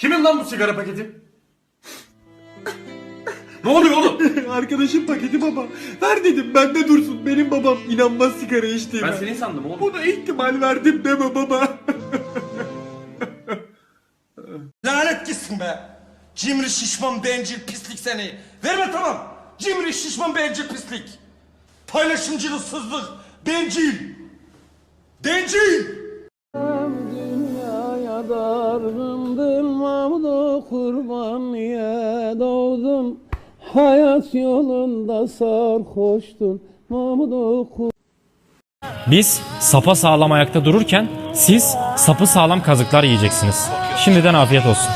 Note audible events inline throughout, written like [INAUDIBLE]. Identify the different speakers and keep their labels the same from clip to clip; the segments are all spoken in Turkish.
Speaker 1: Kimin lan bu sigara paketi? ne oluyor oğlum? [LAUGHS]
Speaker 2: Arkadaşım paketi baba. Ver dedim bende dursun. Benim babam inanmaz sigara içtiğime.
Speaker 1: Ben seni sandım oğlum.
Speaker 2: Buna ihtimal verdim deme baba. [LAUGHS]
Speaker 3: Lanet gitsin be. Cimri şişman bencil pislik seni. Verme tamam. Cimri şişman bencil pislik. Paylaşımcılıksızlık. Bencil. Bencil.
Speaker 4: Dünyaya Mahmud'a kurban niye doğdun Hayat yolunda sarhoştun
Speaker 5: Biz sapa sağlam ayakta dururken siz sapı sağlam kazıklar yiyeceksiniz. Şimdiden afiyet olsun.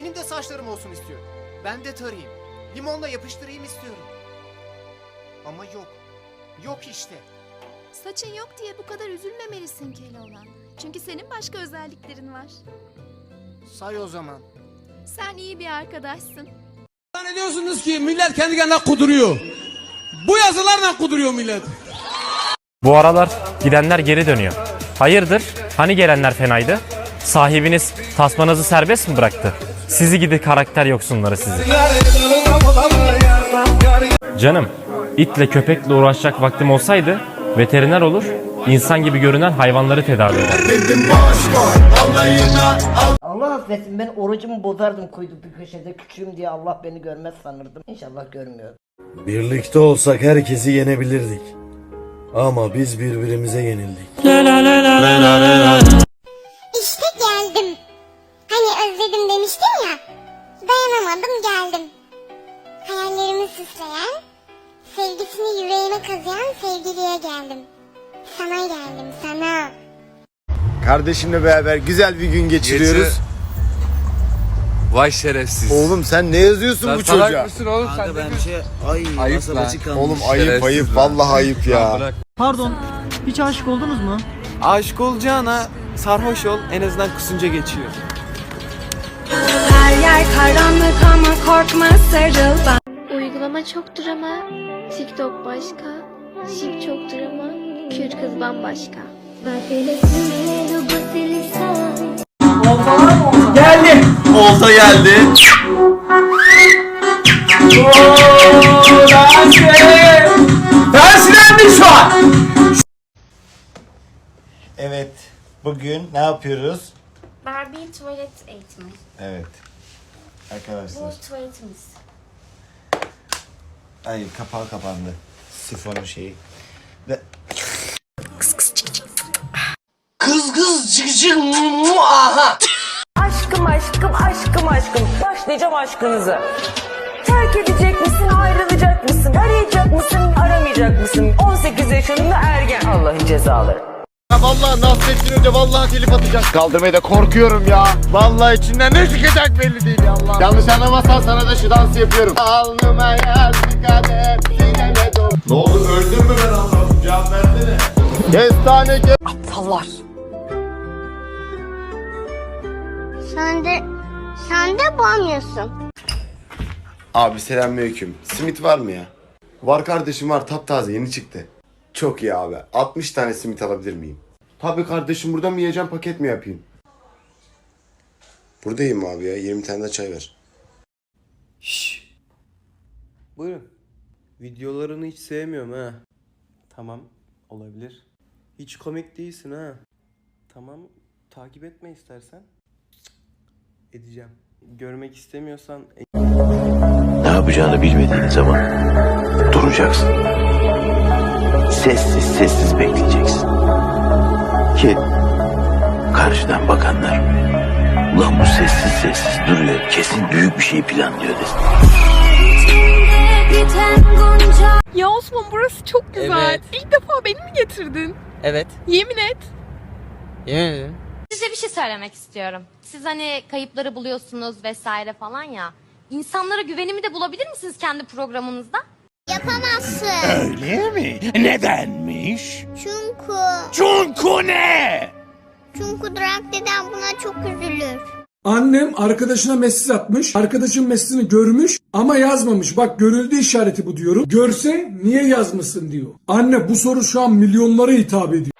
Speaker 6: Benim de saçlarım olsun istiyorum. Ben de tarayayım. Limonla yapıştırayım istiyorum. Ama yok. Yok işte.
Speaker 7: Saçın yok diye bu kadar üzülmemelisin Keloğlan. Çünkü senin başka özelliklerin var.
Speaker 6: Say o zaman.
Speaker 7: Sen iyi bir arkadaşsın.
Speaker 8: Zannediyorsunuz ki millet kendi kendine kuduruyor. Bu yazılarla kuduruyor millet.
Speaker 5: Bu aralar gidenler geri dönüyor. Hayırdır? Hani gelenler fenaydı? Sahibiniz tasmanızı serbest mi bıraktı? Sizi gidi karakter yoksunları sizi. Canım, itle köpekle uğraşacak vaktim olsaydı veteriner olur, insan gibi görünen hayvanları tedavi eder.
Speaker 9: Affetsin ben orucumu bozardım kuydu bir köşede küçüğüm diye Allah beni görmez sanırdım. İnşallah görmüyor.
Speaker 2: Birlikte olsak herkesi yenebilirdik. Ama biz birbirimize yenildik.
Speaker 7: İşte geldim. Hani özledim demiştin ya. Dayanamadım geldim. Hayallerimi süsleyen, sevgisini yüreğime kazıyan sevgiliye geldim. Sana geldim sana.
Speaker 2: Kardeşimle beraber güzel bir gün geçiriyoruz.
Speaker 8: Vay şerefsiz.
Speaker 2: Oğlum sen ne yazıyorsun bu çocuğa?
Speaker 8: mısın oğlum sen?
Speaker 2: Ayıp lan. Oğlum ayıp ayıp vallahi ayıp ya.
Speaker 4: Pardon hiç aşık oldunuz mu?
Speaker 8: Aşık olacağına sarhoş ol en azından kusunca geçiyor.
Speaker 7: Her yer karanlık ama korkma sarıl Uygulama çoktur ama TikTok başka. Şif çoktur ama Kürt kız bambaşka.
Speaker 3: Olta geldi. Tersilendi şu an.
Speaker 2: Evet. Bugün ne yapıyoruz?
Speaker 7: Barbie tuvalet eğitimi.
Speaker 2: Evet. Arkadaşlar.
Speaker 7: tuvaletimiz.
Speaker 2: Ay kapağı kapandı. Sifonun şeyi. Ve
Speaker 3: Kız kız cık cık mu aha.
Speaker 9: Başlayacağım aşkınıza. Terk edecek misin ayrılacak mısın arayacak mısın aramayacak mısın 18 yaşında ergen Allah'ın cezaları.
Speaker 2: Vallahi Nasrettin Hoca vallahi telif atacak. Kaldırmaya da korkuyorum ya. Vallahi içinden ne çıkacak belli değil ya Allah. Yanlış anlamazsan sana da şu dansı yapıyorum. Alnıma yazdı kader. Ne oldu öldün mü ben anlamadım cevap versene. Kestane ke...
Speaker 9: Aptallar.
Speaker 7: Sen de, sen de banyosun.
Speaker 2: Abi selamünaleyküm. Simit var mı ya? Var kardeşim var taptaze yeni çıktı. Çok iyi abi. 60 tane simit alabilir miyim? Tabii kardeşim burada mı yiyeceğim paket mi yapayım? Buradayım abi ya 20 tane de çay ver.
Speaker 8: Şşş. Buyurun. Videolarını hiç sevmiyorum ha. Tamam olabilir. Hiç komik değilsin ha. Tamam takip etme istersen. Edeceğim. Görmek istemiyorsan
Speaker 10: Ne yapacağını bilmediğin zaman duracaksın. Sessiz sessiz bekleyeceksin. Ki karşıdan bakanlar ulan bu sessiz sessiz duruyor kesin büyük bir şey planlıyor desin.
Speaker 7: Ya Osman burası çok güzel.
Speaker 8: Evet.
Speaker 7: İlk defa beni mi getirdin?
Speaker 8: Evet.
Speaker 7: Yemin et.
Speaker 8: Yemin ederim.
Speaker 7: Size bir şey söylemek istiyorum. Siz hani kayıpları buluyorsunuz vesaire falan ya. İnsanlara güvenimi de bulabilir misiniz kendi programınızda? Yapamazsın.
Speaker 10: Öyle mi? Nedenmiş?
Speaker 7: Çünkü.
Speaker 10: Çünkü ne?
Speaker 7: Çünkü Drak dedem buna çok üzülür.
Speaker 4: Annem arkadaşına mesaj atmış. Arkadaşın mesajını görmüş ama yazmamış. Bak görüldü işareti bu diyorum. Görse niye yazmasın diyor. Anne bu soru şu an milyonlara hitap ediyor.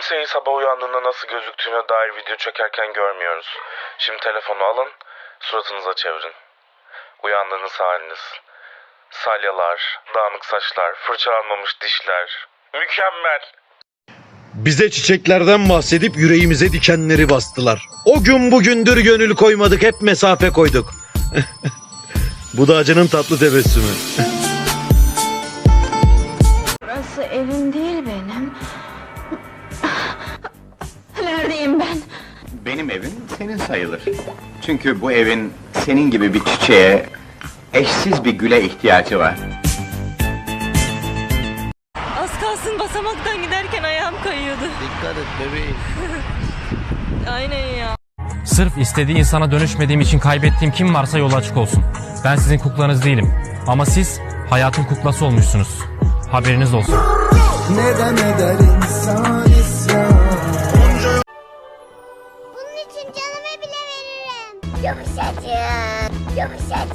Speaker 11: Kimseyi sabah uyandığında nasıl gözüktüğüne dair video çekerken görmüyoruz. Şimdi telefonu alın, suratınıza çevirin. Uyandığınız haliniz. Salyalar, dağınık saçlar, fırçalanmamış dişler. Mükemmel.
Speaker 12: Bize çiçeklerden bahsedip yüreğimize dikenleri bastılar. O gün bugündür gönül koymadık hep mesafe koyduk. [LAUGHS] Bu da acının tatlı tebessümü. [LAUGHS]
Speaker 13: senin sayılır. Çünkü bu evin senin gibi bir çiçeğe, eşsiz bir güle ihtiyacı var.
Speaker 14: Az kalsın basamaktan giderken ayağım kayıyordu.
Speaker 15: Dikkat et bebeğim. [LAUGHS]
Speaker 14: Aynen ya.
Speaker 5: Sırf istediği insana dönüşmediğim için kaybettiğim kim varsa yolu açık olsun. Ben sizin kuklanız değilim. Ama siz hayatın kuklası olmuşsunuz. Haberiniz olsun.
Speaker 7: Bunun 又不下雪啊不下